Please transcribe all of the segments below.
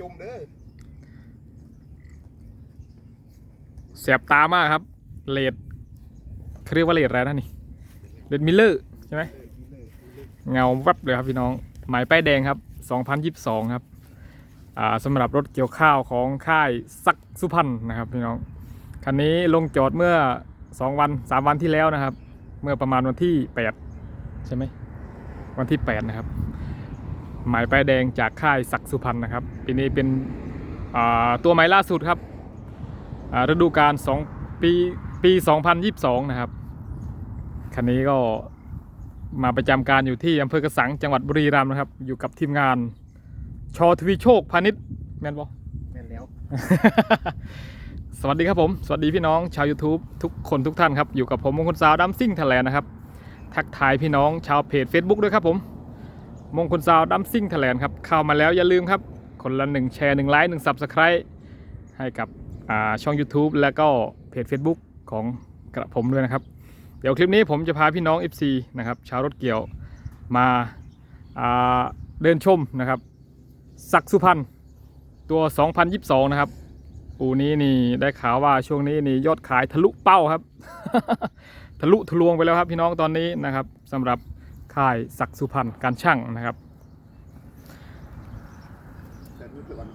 จุ่มเด้อแสบตามากครับ เลดเขาเรียกว่าเลดอะไรนะนี่ เลดมิลเลอร์ใช่ไหม เงาแวบเลยครับพี่น้อง หมายป้ายแดงครับ 2022 ครับ อ่าสำหรับรถเกี่ยวข้าวของค่ายซักสุพรรณนะครับพี่น้อง คันนี้ลงจอดเมื่อ 2 วัน 3 วันที่แล้วนะครับ เมื่อประมาณวันที่ 8 ใช่ไหม วันที่ 8 นะครับ หมายป้ายแดงจากค่ายศักดิ์สุพรรณนะครับปีนี้เป็นอ่าตัวใหม่ล่าสุดครับอ่าฤดูกาล2ปีปี 2022 นะครับคันนี้ก็มาประจำการอยู่ที่อำเภอกระสังจังหวัดบุรีรัมย์นะครับ อยู่กับทีมงาน ชอทวีโชคพาณิชย์แมนบอแม่นแล้ว สวัสดีครับผม สวัสดีพี่น้องชาว YouTube ทุกคนทุกท่านครับ อยู่กับผมมงคลสาวดัมซิ่งไทยแลนด์นะครับ ทักทายพี่น้องชาวเพจ Facebook ด้วยครับผม มงคลสาวดัมซิ่งไทยแลนครับ เข้ามาแล้วอย่าลืมครับ คนละหนึ่งแชร์หนึ่งไลค์หนึ่งซับสไครต์ให้กับช่อง YouTube แล้วก็เพจ Facebook ของกระผมด้วยนะครับ เดี๋ยวคลิปนี้ผมจะพาพี่น้อง FC นะครับชาวรถเกี่ยวมาาเดินชมนะครับสักสุพรรณตัว 2022 นะครับ ปูนี้นี่ได้ข่าวว่าช่วงนี้นี่ยอดขายทะลุเป้าครับ ทะลุทะลวงไปแล้วครับพี่น้องตอนนี้นะครับสำหรับ ค่ายศักดิ์สุพรรณการช่างนะครับแต่นี่คือวัน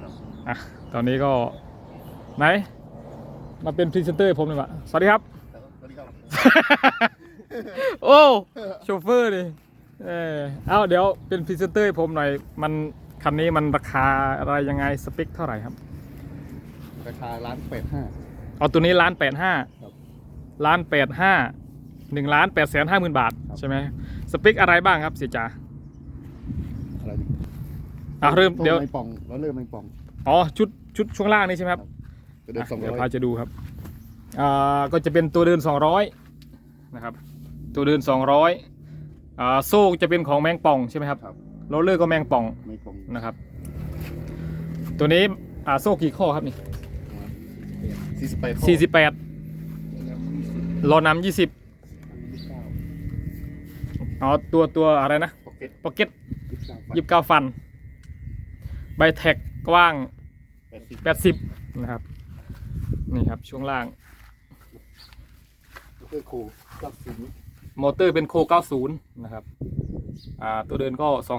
ครับอะตอนนี้ก็ไหน มาเป็นพรีเซนเตอร์ให้ผมเลยว่ะสวัสดีครับแต่ว่าตอนนี้ก็โอ้โชเฟอร์ดิเออเอาเดี๋ยวเป็นพรีเซนเตอร์ให้ผมหน่อย มันคันนี้มันราคาอะไรยังไงสเปคเท่าไหร่ครับ ราคาร้านเป็ดห้าเอาตัวนี้ล้านแปดห้าครับล้านแปดห้า หนึ่งล้านแปดแสนห้าหมื่นบาทครับใช่ไหมสเปคอะไรบ้างครับเสียจ่าอะไรอะเริ่มเดี๋ยวในป่องแล้วเริ่มในป่องอ๋อชุดชุดช่วงล่างนี่ใช่ไหมครับจะเดินอะสองร้เดี๋ยวอยพาจะดูครับอ่าก็จะเป็นตัวเดินสองร้อยนะครับตัวเดินสองร้อยอ่าโซ่จะเป็นของแมงป่องใช่ไหมครับครับโรลเลอร์ก็แมงป่องในป่องนะครับ ตัวนี้อ่าโซ่กี่ข้อครับนี่สี่สิบแปดสี่สิบแปดรอนำยี่สิบ อ๋อตัวตัวอะไรนะพ็อกเก็ตพ็อกเก็ตยี่สิบเก้าฟันยี่สิบเก้าฟัน ใบแท็กกว้างแปดสิบแปดสิบนะครับ นี่ครับช่วงล่างเพื่อครูกับสิงมอเตอร์เป็นโค90นะครับ อ่าตัวเดินก็200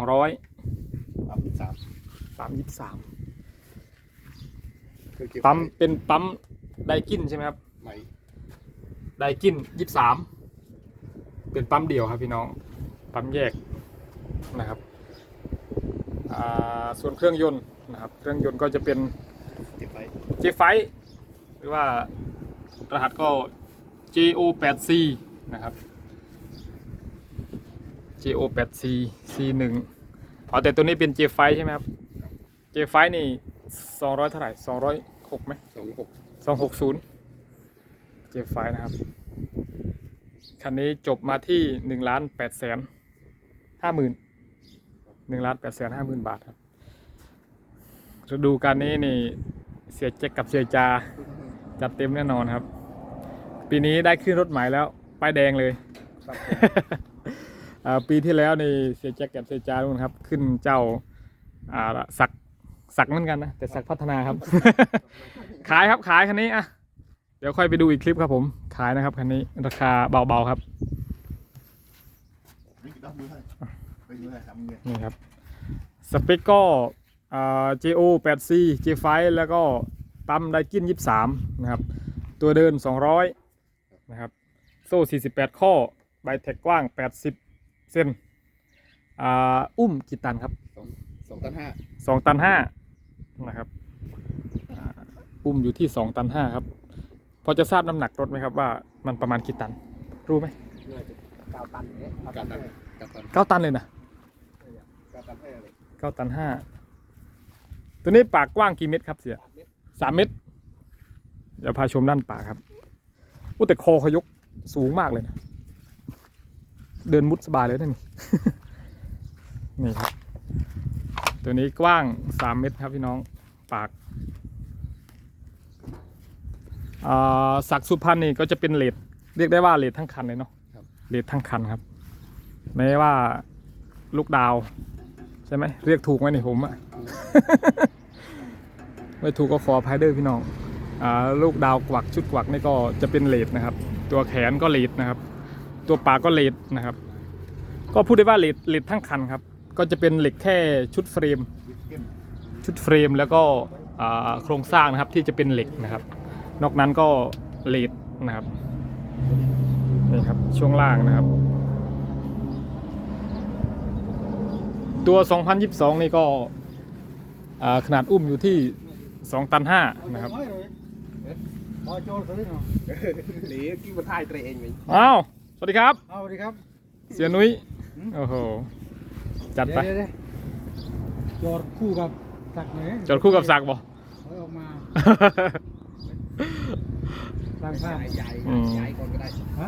สามสิบสาม323เคยเก็บปั๊มเป็นปั๊มไดกินใช่ไหมครับ ไหมไดกิน23เป็นปั๊มเดี่ยวครับพี่น้อง ปั๊มแยกนะครับอ่าส่วนเครื่องยนต์นะครับ เครื่องยนต์ก็จะเป็นเก็บไป J ไฟหรือว่ารหัสก็ JO 8 C นะครับ JO 8 C C 1 อ๋อแต่ตัวนี้เป็น J ไฟใช่ไหมครับ J ไฟนี่200เท่าไหร่206ไหมสองหก260 J ไฟนะครับ คันนี้จบมาที่1ล้าน8แสน 5หมื่น1ล้าน8แสน5หมื่นบาทครับฤดูการนี้นี่เสียเจ๊กกับเสียจาจัดเต็มแน่นอนครับ ปีนี้ได้ขึ้นรถใหม่แล้ว ป้ายแดงเลยครับอ่าปีที่แล้วนี่เสียแจ็คกับเสียจานู่นครับ ขึ้นเจ้าอ่าสักสักเหมือนกันนะ แต่สักพัฒนาครับ ขายครับขายคันนี้อะเดี๋ยวค่อยไปดูอีกคลิปครับผม ขายนะครับคันนี้ราคาเบาๆครับ นี่คือดับมือให้ไปมือให้ทำเงี้ยนี่ครับ สเปคก็อ่า JO 8C J5 แล้วก็ปั๊มไดกิน 23 นะครับ ตัวเดิน 200 นะครับ โซ่ 48 ข้อ ใบแท็กกว้าง 80 เซนอ่าอุ้มกี่ตันครับสองสองตันห้า2ตัน 5 นะครับอ่าอุ้มอยู่ที่ 2 ตัน 5 ครับ พอจะทราบน้ำหนักรถไหมครับว่ามันประมาณกี่ตัน รู้ไหมเก้าตันเนี่ยเก้าตันเก้าตันเก้าตันเลยนะเก้าตันแท้เลยเก้าตันห้าตัวนี้ปากกว้างกี่เมตรครับเสียสามเมตรเดี๋ยวพาชมด้านปากครับอู้แต่คอเขายกสูงมากเลยนะเดินมุดสบายเลยนะนี่นี่ครับ ตัวนี้กว้างสามเมตรครับพี่น้องปากอ่าสักดิ์สุพรรณนี่ก็จะเป็นเลดเรียกได้ว่าเลดทั้งคันเลยเนาะ เลดทั้งคันครับแม้ว่าลูกดาว ใช่ไหมเรียกถูกไหมนี่ผมอะไม่ถูกก็ขออภัยเด้อพี่น้องอ่าลูกดาวกวักชุดกวักนี่ก็จะเป็นเลดนะครับ ตัวแขนก็เลดนะครับ ตัวปากก็เลดนะครับ ก็พูดได้ว่าเลดเลดทั้งคันครับ ก็จะเป็นเหล็กแค่ชุดเฟรม ชุดเฟรมแล้วก็อ่าโครงสร้างนะครับที่จะเป็นเหล็กนะครับ นอกนั้นก็เลดนะครับ นี่ครับช่วงล่างนะครับ ตัว 2022 นี่ก็อ่าขนาดอุ้มอยู่ที่ 2 ตัน 5 นะครับพอโจรเขาได้เนาะหรือกี้มาถ่ายตัวเองไหมอ้าว สวัสดีครับเอาสวัสดีครับ เสียนุ้ย โอ้โห จัดไปเดี๋ยวเดี๋ยวโจรคู่กับสักดิ์ไหนจดคู่กับศักดิ์บ่เขาออกมา สร้างภาพใหญ่อืม ใหญ่ก่อนก็ได้ฮะ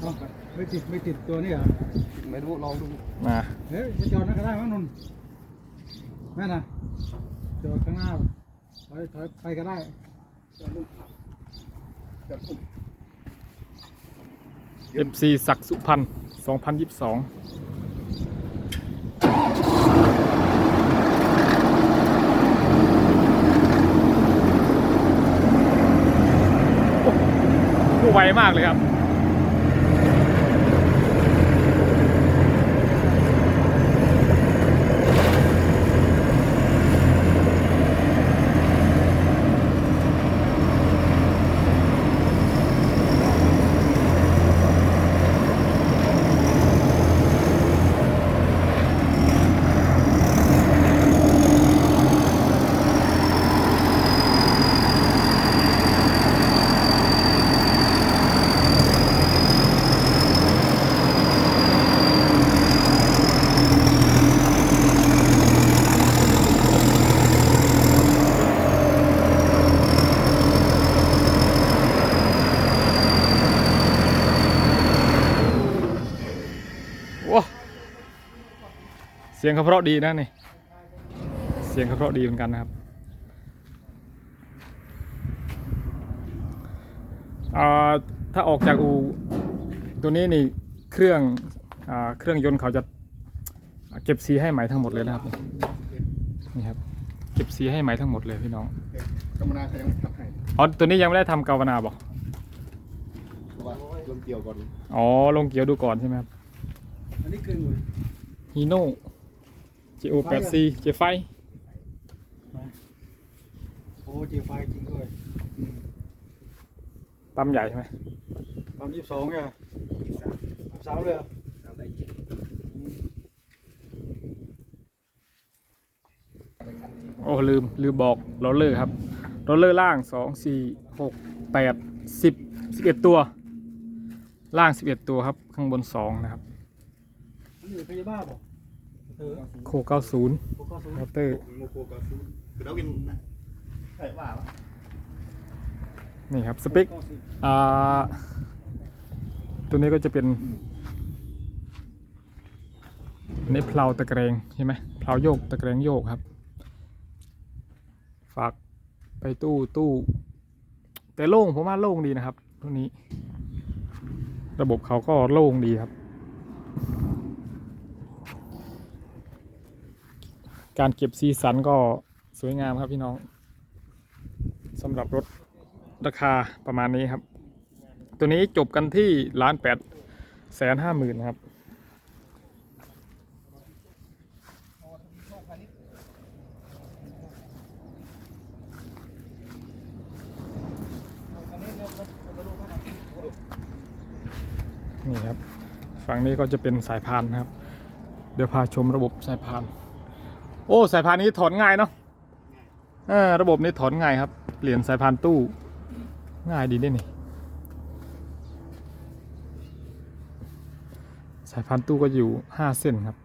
เอาไม่ติดไม่ติดตัวนี่เหรอไม่รู้ลองดูมาเฮ้ยจะจอดนั่นก็ได้มั้งนนท์แม่น่ะจอดข้างหน้าถอยถอยไปก็ได้จะพุ่ม FC ศักดิ์สุพรรณ2022 ไวมากเลยครับ สียงเขาเพราะดีนะนี่ เสียงเขาเพราะดีเหมือนกันนะครับอ่าถ้าออกจากอูตัวนี้นี่เครื่องอ่าเครื่องยนต์เขาจะเก็บสีให้ใหม่ทั้งหมดเลยนะครับนี่นี่ครับเก็บสีให้ใหม่ทั้งหมดเลยพี่น้องกรรมนาเขายังไม่ทำให้อ๋อตัวนี้ยังไม่ได้ทำกาวนาบอกเพราะว่าลงเกี่ยวก่อนอ๋อลงเกียวดูก่อนใช่ไหมครับอันนี้คือหน่ วยฮีโน่ JO8C เจไฟ โอ้จีไฟจริงด้วยปั๊มใหญ่ใช่ไหมตอนยี่สิบสองเนี่ยสาวเลยเหรอทำได้จริงโอ้ ลืม ลืมบอกโรลเลอร์ครับโรลเลอร์ล่างสองสี่หกแปดสิบสิบเอ็ดตัว ล่างสิบเอ็ดตัวครับ ข้างบนสองนะครับอันนี้พยาบาลบอกเออ โคเก้าศูนย์พวกเขาสูงมอเตอร์โมโคก็ซื้อคือเรากินใช่ว่าปะนี่ครับสเปคอ่าตัวนี้ก็จะเป็นอันนี้เพลาตะแกรงใช่ไหมเพลาโยกตะแกรงโยกครับ ฝากไปตู้ตู้ แต่โล่งผมว่าโล่งดีนะครับตัวนี้ ระบบเขาก็โล่งดีครับ การเก็บซีสันก็สวยงามครับพี่น้องสำหรับรถราคาประมาณนี้ครับ ตัวนี้จบกันที่ล้านแปดแสนห้าหมื่นครับ นี่ครับ ฝั่งนี้ก็จะเป็นสายพานนะครับ เดี๋ยวพาชมระบบสายพาน โอ้สายพานนี้ถอนง่ายเนาะเออระบบนี้ถอนง่ายครับ เปลี่ยนสายพานตู้ ง่ายดีด้วยนี่สายพานตู้ก็อยู่ห้าเส้นครับ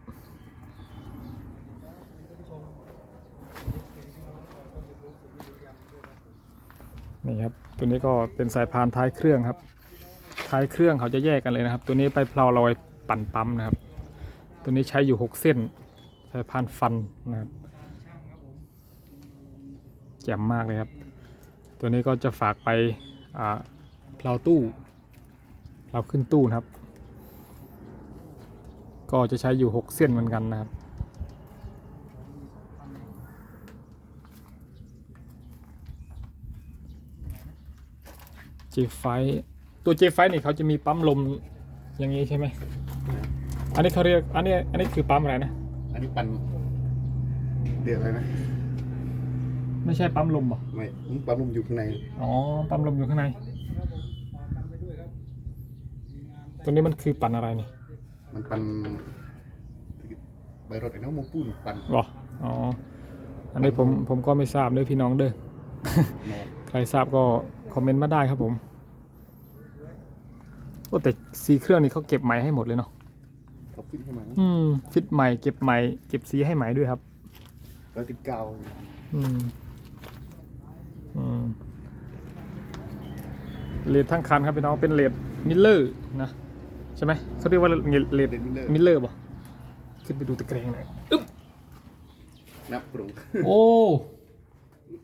นี่ครับ ตัวนี้ก็เป็นสายพานท้ายเครื่องครับ ท้ายเครื่องเขาจะแยกกันเลยนะครับ ตัวนี้ไปเพลาลอยปั่นปั๊มนะครับ ตัวนี้ใช้อยู่หกเส้น สายพานฟันนะครับแจ่มมากเลยครับ ตัวนี้ก็จะฝากไปเลาตู้เราขึ้นตู้นะครับ ก็จะใช้อยู่ 6 เส้นเหมือนกันนะครับเจไฟตัวเจไฟนี่เขาจะมีปั๊มลมอย่างนี้ใช่ไหมอันนี้เขาเรียกอันนี้อันนี้คือปั๊มอะไรนะ อันนี้ปันเดือดอะไรนะ ไม่ใช่ปั๊มลมเหรอ ไม่ปั๊มลมอยู่ข้างใน อ๋อ ปั๊มลมอยู่ข้างใน ตัวนี้มันคือปั่นอะไรนี่ มันปันใบรถไอ้น้องโมปูนปันหรอ อ๋อ อันนี้ผมผมก็ไม่ทราบเลยพี่น้องเด้อนอกใครทราบก็คอมเมนต์มาได้ครับผมโอ้แต่สีเครื่องนี้เขาเก็บใหม่ให้หมดเลยเนาะเขา ฟิตเข้ามาอืม ฟิตใหม่เก็บใหม่เก็บสีให้ใหม่ด้วยครับร้อยติดเกาวอืมอืมเลดทั้งคันครับพี่น้องเป็นเลดมิลเลอร์นะใช่ไหมเขาเรียกว่าเลดเดนมิลเลอร์มิลเลอร์ป่ะขึ้นไปดูตะแกรงหน่อยอึ๊บนับปรุงโอ้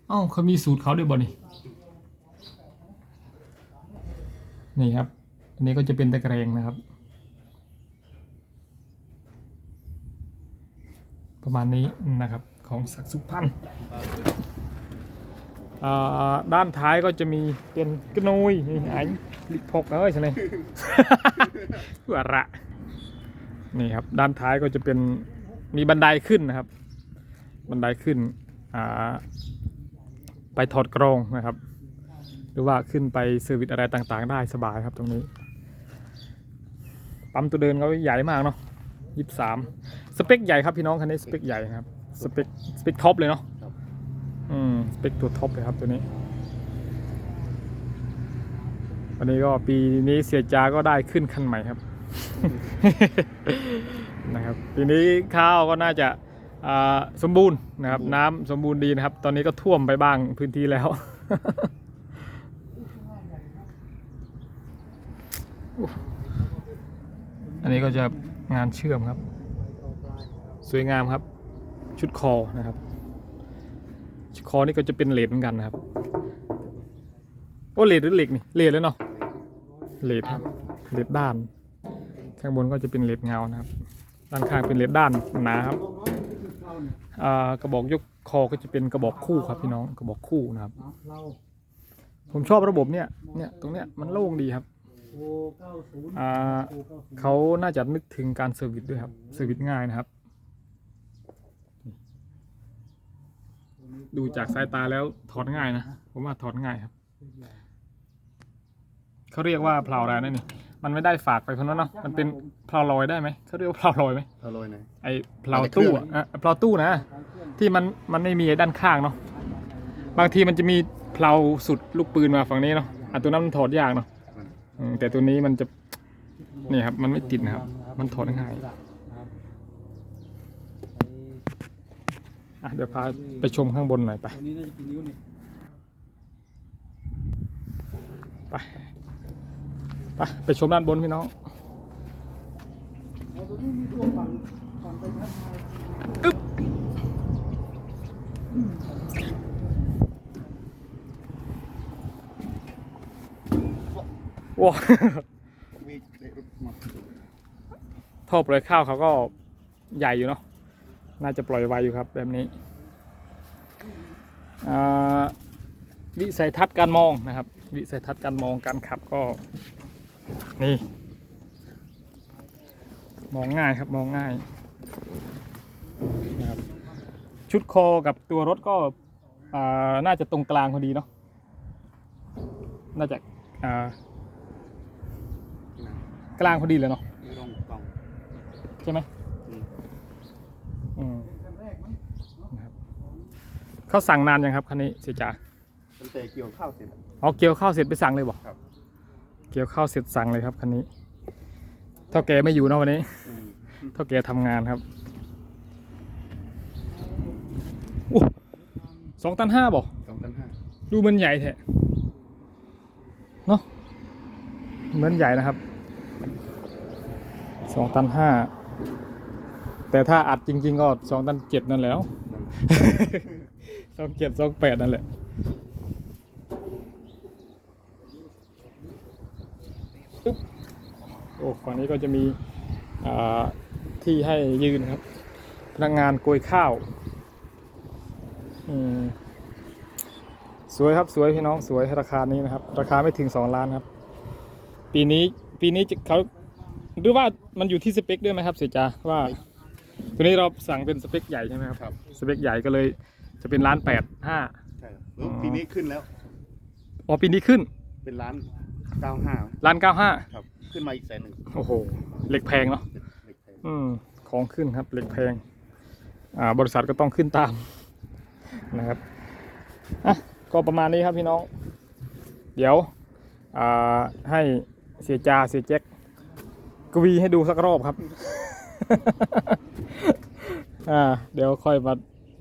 เอ้าเขามีสูตรเขาด้วยบ่นี่นี่ครับ อันนี้ก็จะเป็นตะแกรงนะครับ ประมาณนี้นะครับของศักดิ์สุพรรณด้านท้ายก็จะมีเป็นกระนุยนี่ไอ้ลิพกเอ้ยใช่ไหมเพื่อระนี่ครับด้านท้ายก็จะเป็นมีบันไดขึ้นนะครับ บันไดขึ้นไปถอดกรองนะครับ หรือว่าขึ้นไปเซอร์วิสอะไรต่างๆ ได้สบายครับตรงนี้ ปั๊มตัวเดินเขาใหญ่มากเนาะยี่สาม สเปคใหญ่ครับพี่น้องคันนี้สเปคใหญ่นะครับสเปคสเปคท็อปเลยเนาะอืมสเปคตัวท็อปเลยครับตัวนี้วันนี้ก็ปีนี้เสียจาก็ได้ขึ้นคันใหม่ครับนะครับปีนี้ข้าวก็น่าจะอ่าสมบูรณ์นะครับ น้ำสมบูรณ์ดีนะครับ ตอนนี้ก็ท่วมไปบ้างพื้นที่แล้วอันนี้ก็จะงานเชื่อมครับส วยงามครับ ชุดคอนะครับ ชุดคอนี่ก็จะเป็นเลดเหมือนกันนะครับโอ้เลดหรือเหล็กนี่เลดแล้วเนาะเลดครับเลดด้าน ข้างบนก็จะเป็นเลดเงานะครับ ด้านข้างเป็นเลดด้านหนาครับกระบอกยกคอก็จะเป็นกระบอกคู่ครับพี่น้องกระบอกคู่นะครับ ผมชอบระบบเนี่ยเนี่ยตรงเนี้ยมันโล่งดีครับเก้าศูนย์อ่าโอเก้าศูนย์เขาน่าจะนึกถึงการเซอร์วิสด้วยครับเซอร์วิสง่ายนะครับ ดูจากสายตาแล้วถอดง่ายนะผมว่าถอดง่ายครับเขาเรียกว่าเพลาอะไรนั่นนี่มันไม่ได้ฝากไปคนนั้นเนาะมันเป็นเพลาลอยได้ไหมเขาเรียกว่าเพลาลอยไหมเท่าลอยไหนไอเพลาตู้อะอะเพลาตู้นะ ที่มันมันไม่มีไอ้ด้านข้างเนาะบางทีมันจะมีเพลาสุดลูกปืนมาฝั่งนี้เนาะอะตัวนั้นมันถอดยากเนาะอืมแต่ตัวนี้มันจะนี่ครับ มันไม่ติดนะครับ มันถอดง่าย อะเดี๋ยวพาไปชมข้างบนหน่อยไปตัวนี้น่าจะกี่นิ้วนี่ไปไปไปชมด้านบนพี่น้องเอาตัวนี้มีตัวฝั่งฝั่งไปทัดมาว้ามีได้รถมา ท่อปล่อยข้าวเขาก็ใหญ่อยู่เนาะ น่าจะปล่อยไวอยู่ครับแบบนี้อ่าวิสัยทัศน์การมองนะครับ วิสัยทัศน์การมองการขับก็นี่มองง่ายครับมองง่ายนะครับชุดคอกับตัวรถก็อ่าน่าจะตรงกลางพอดีเนาะน่าจะอ่ากลางพอดีเลยเนาะไม่ต้องกล่องใช่ไหม อืม อืมนะครับ เขาสั่งนานยังครับคันนี้เสียจ่าตั้งแต่เกี่ยวข้าวเสร็จ อ๋อเกี่ยวข้าวเสร็จไปสั่งเลยบอกครับ เกี่ยวข้าวเสร็จสั่งเลยครับคันนี้เท่าแกไม่อยู่นะวันนี้อืมเท่าแกทำงานครับอู้สองตันห้าบอกสองพันห้าดูมันใหญ่แท้เนาะเหมือนใหญ่นะครับสองตันห้าแต่ถ้าอัดจริง ๆ ก็สองตันเจ็ดนั่นแหล้ว สองเจ็ดสองแปดนั่นแหละปึ๊บโอ้ฝั่งนี้ก็จะมีอ่าที่ให้ยืนครับ พนักงานโกยข้าวอืมสวยครับสวยพี่น้องสวยราคานี้นะครับ ราคาไม่ถึง2ล้านครับ ปีนี้ปีนี้จะเขาหรือว่ามันอยู่ที่สเปคด้วยไหมครับเสียจาว่าตัวนี้เราสั่งเป็นสเปคใหญ่ใช่ไหมครับครับสเปคใหญ่ก็เลย จะเป็นล้านแปดห้าใช่ครับแล้วปีนี้ขึ้นแล้ว อ๋อปีนี้ขึ้นเป็นล้านเก้าห้าล้านเก้าห้าครับ ขึ้นมาอีกแสนหนึ่งโอ้โหเหล็กแพงเนาะเล็กแพงอืมของขึ้นครับเหล็กแพง อ่าบริษัทก็ต้องขึ้นตามนะครับอะก็ประมาณนี้ครับพี่น้อง เดี๋ยวอ่าให้เสียจาเสียแจ็คกวีให้ดูสักรอบครับ อ่า เดี๋ยวค่อยมา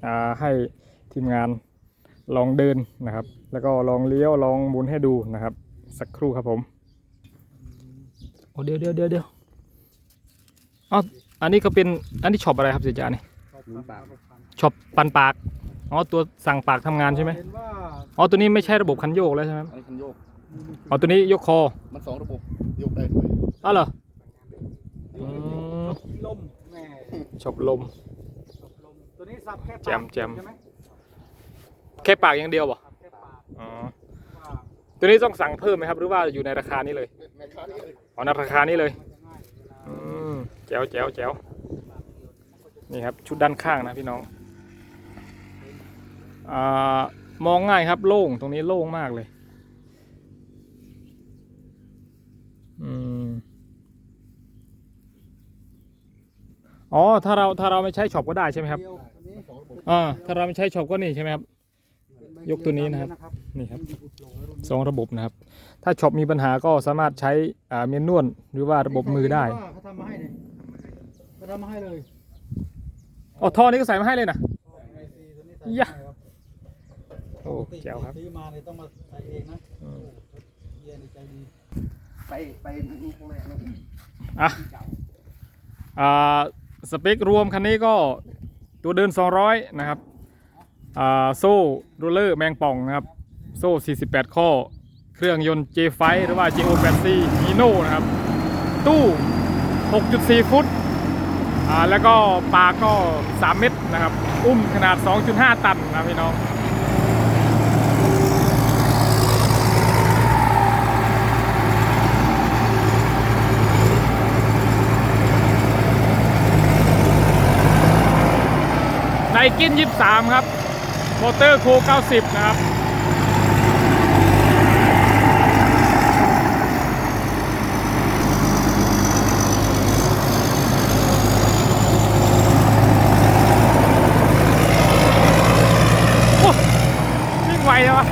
อ่าให้ ทีมงานลองเดินนะครับ แล้วก็ลองเลี้ยวลองหมุนให้ดูนะครับ สักครู่ครับผมโอ้เดี๋ยวเดี๋ยวเดี๋ยวเดี๋ยวอ๋ออันนี้ก็เป็นอันนี้ช็อปอะไรครับเสียจานี่หมุนปากช็อปปันปากอ๋อตัวสั่งปากทำงานใช่ไหมเห็นว่าอ๋อตัวนี้ไม่ใช่ระบบคันโยกแล้วใช่ไหมอันนี้คันโยกอ๋อตัวนี้ยกคอมันสองระบบโยกได้ด้วยอ๋อเหรออืมลมแหม่ช็อปลมลมตัวนี้สับแค่ปากแจมแจมใช่ไหม แค่ปากอย่างเดียวป่ะสับแค่ปากอ๋อว่าตัวนี้ต้องสั่งเพิ่มไหมครับ หรือว่าอยู่ในราคานี้เลยในค่านี้เลยอ๋อในราคานี้เลยมันจะง่ายเวลาอืมแจ๋วแจ๋วแจ๋วนี่ครับ ชุดด้านข้างนะพี่น้องอ่ามองง่ายครับ โล่งตรงนี้โล่งมากเลย อืมอ๋อถ้าเราถ้าเราไม่ใช้ช็อปก็ได้ใช่ไหมครับเดียวอันนี้สองระบบอ่าถ้าเราไม่ใช้ช็อปก็นี่ใช่ไหมครับเป็นใบ ยกตัวนี้นะครับเดียวนี่ครับมันอยู่อุดโปร่งแล้วรุ่นสองระบบนะครับ ถ้าช็อปมีปัญหาก็สามารถใช้อ่าเมนนวลหรือว่าระบบมือได้เขาทำมาให้เนี่ยเขาทำมาให้เลยอ๋อท่อนี้ก็ใส่มาให้เลยนะไอซีตัวนี้ใส่ยะให้ครับโอ้แจ๋วครับซื้อมาเนี่ยต้องมาใส่เองนะอืมเยี่ยนี่ใจดีไปไปนี่ข้างแรกนะอะอ่าสเปครวมคันนี้ก็ตัวเดิน 200 นะครับอ่า โซ่โรลเลอร์แมงป่องนะครับ โซ่ 48 ข้อ เครื่องยนต์ J5 หรือว่า JO80 Hino นะครับ ตู้ 6.4 ฟุตอ่าแล้วก็ปลาก็ 3 เมตรนะครับ อุ้มขนาด 2.5 ตันนะพี่น้องไนกิน 23 ครับ มอเตอร์โค90 นะครับ โอ้วิ่งไวเลยวะ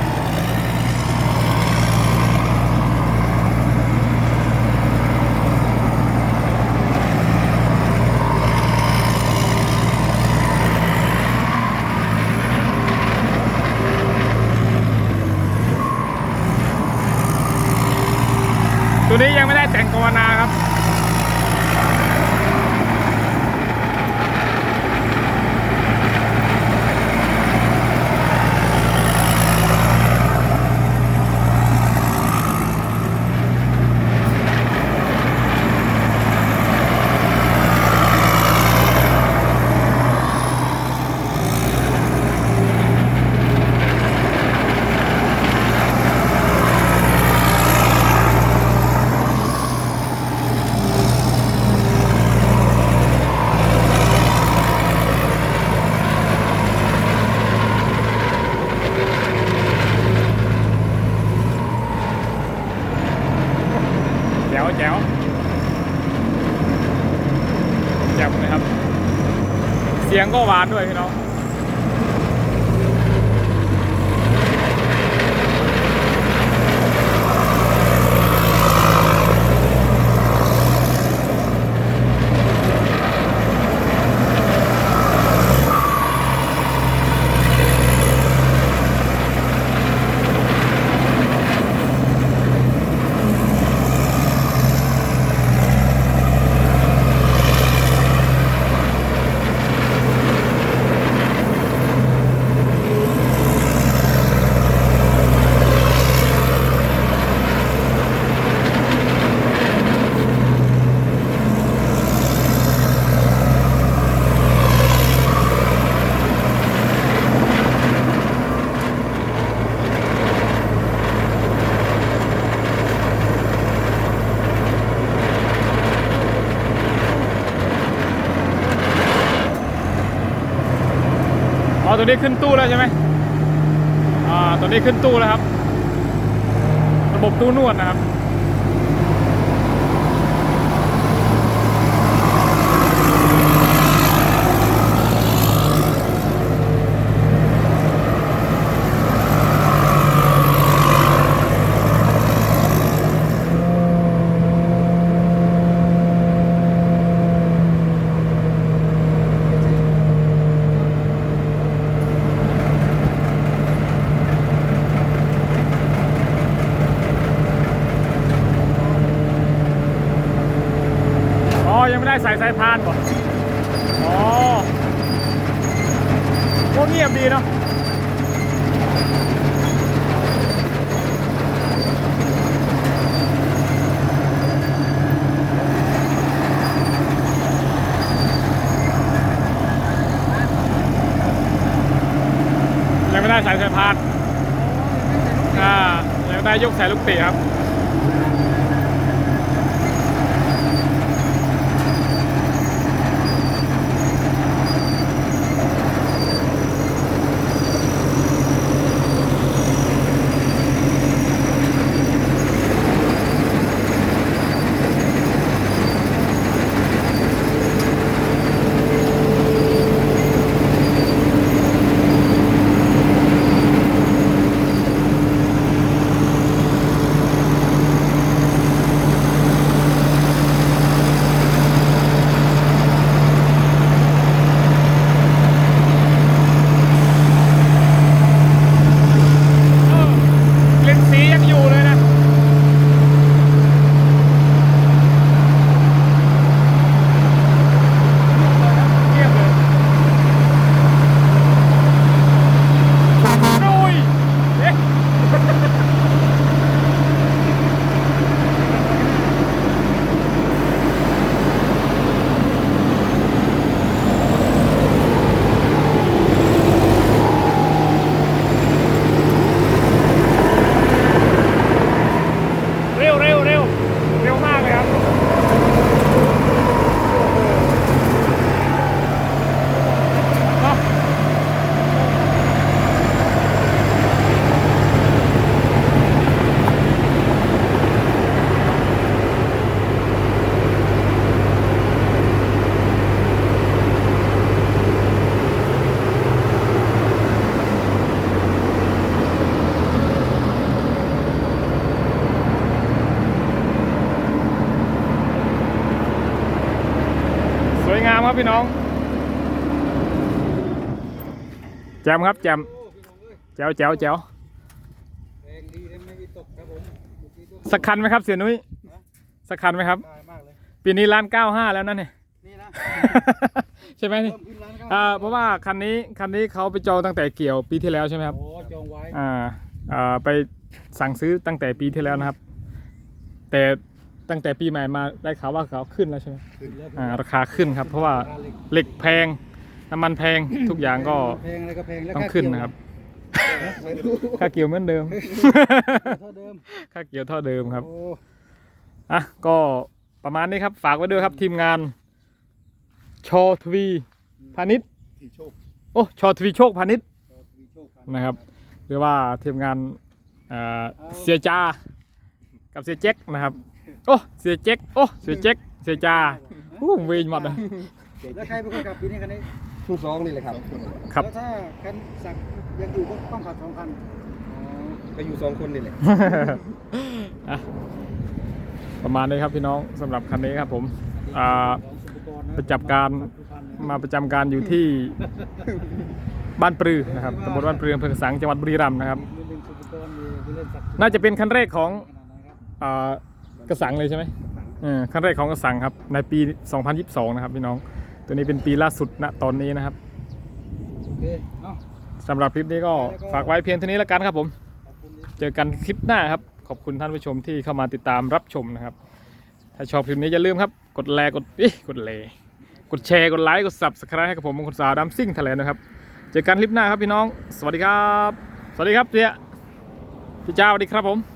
ตัวนี้ยังไม่ได้แต่งกวนาครับ แจ๋วแจ๋วแจ๋วเลยครับ เสียง ก็หวานด้วยพี่น้อง ตัวนี้ขึ้นตู้แล้วใช่ไหมอ่าตัวนี้ขึ้นตู้แล้วครับ ระบบตู้นวดนะครับ อ๋อ ยังไม่ได้ใส่สายพานก่อนอ๋อโคเงียบดีเนาะ สายสายพานอ่ายังไม่ได้ยกสายลูกเตะครับ เออกลิ่นสียังอยู่เลยนะเงียบเลยโอ้ยเอ๊ะเร็วเร็วเร็วเร็วมากเลยครับเนอะ สวยงาม ครับพี่น้อง แจมครับแจมโอ้พี่น้องเอ้ยแจ๋วแจ๋วแจ๋วแรงดีเลยไม่มีตกครับผมเมื่อกี้ก็สักคันไหมครับเสียนุ้ยสักคันไหมครับ ได้มากเลย ปีนี้ร้านเก้าห้าแล้วนั่นเนี่ยนี่นะใช่ไหมนี่เพิ่มขึ้นร้านข้าวอ่าเพราะว่าคันนี้คันนี้เขาไปจองตั้งแต่เกี่ยวปีที่แล้วใช่ไหมครับโอ้จองไว้อ่าอ่าไปสั่งซื้อตั้งแต่ปีที่แล้วนะครับ แต่ ตั้งแต่ปีใหม่มาได้ข่าวว่าเขาขึ้นแล้วใช่ไหมขึ้นแล้วอ่าราคาขึ้นครับ เพราะว่าเหล็กแพงน้ำมันแพงทุกอย่างก็แพงอะไรก็แพงแล้วต้องค่าขึ้นเกี่ยวนะครับไม่รู้ค่าเกี่ยวเหมือนเดิมเท่าเดิมค่าเกี่ยวเท่าเดิมครับโอ้อะก็ประมาณนี้ครับ ฝากไว้ด้วยครับทีมงาน ชอทวีพาณิชย์ที่โชคโอ้ชอทวีโชคพาณิชย์มีโชคครับนะครับหรือว่าทีมงานเอ่อเสียจากับเสียเจ๊กนะครับ โอ้เสียเจ๊กโอ้เสียเจ๊กเสียจาอู้เวีนหมดเลยแล้วใครเป็นคนขับปีนี้คันนี้ทุกสองนี่แหละครับครับแล้วถ้าคันสักยังอยู่ก็ต้องขับสองคันอ๋อก็อยู่สองคนนี่แหละอะประมาณนี้ครับพี่น้องสำหรับคันนี้ครับผมอ่าประจำการมาประจำการอยู่ที่บ้านปรือนะครับตำบลบ้านปรืออำเภอกระสังจังหวัดบุรีรัมย์นะครับ น่าจะเป็นคันแรกของอ่า กระสังเลยใช่ไหมเออคันแรกของกระสังครับในปี 2022 นะครับพี่น้อง ตัวนี้เป็นปีล่าสุดณตอนนี้นะครับโอเคเนาะ สำหรับคลิปนี้ก็ฝากไว้เพียงเท่านี้แล้วกันครับผมขอบคุณที่เจอกันคลิปหน้าครับ ขอบคุณท่านผู้ชมที่เข้ามาติดตามรับชมนะครับ ถ้าชอบคลิปนี้อย่าลืมครับ กดแลกดอิกดเลกดแชร์ กดไลค์ กด subscribe ให้กับผมมงคลสาวดัมซิ่งทะเลนะครับ เจอกันคลิปหน้าครับพี่น้อง สวัสดีครับ สวัสดีครับเสียพี่เจ้าสวัสดีครับผม